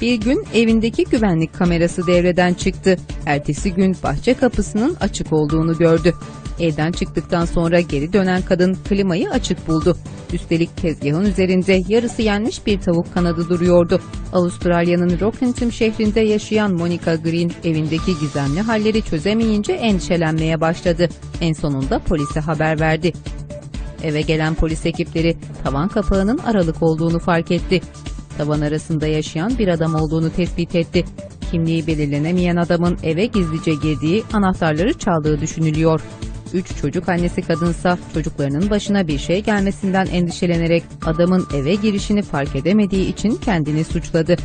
Bir gün evindeki güvenlik kamerası devreden çıktı. Ertesi gün bahçe kapısının açık olduğunu gördü. Evden çıktıktan sonra geri dönen kadın klimayı açık buldu. Üstelik tezgahın üzerinde yarısı yenmiş bir tavuk kanadı duruyordu. Avustralya'nın Rockingham şehrinde yaşayan Monica Green evindeki gizemli halleri çözemeyince endişelenmeye başladı. En sonunda polise haber verdi. Eve gelen polis ekipleri tavan kapağının aralık olduğunu fark etti. Tavan arasında yaşayan bir adam olduğunu tespit etti. Kimliği belirlenemeyen adamın eve gizlice girdiği, anahtarları çaldığı düşünülüyor. Üç çocuk annesi kadınsa çocuklarının başına bir şey gelmesinden endişelenerek adamın eve girişini fark edemediği için kendini suçladı.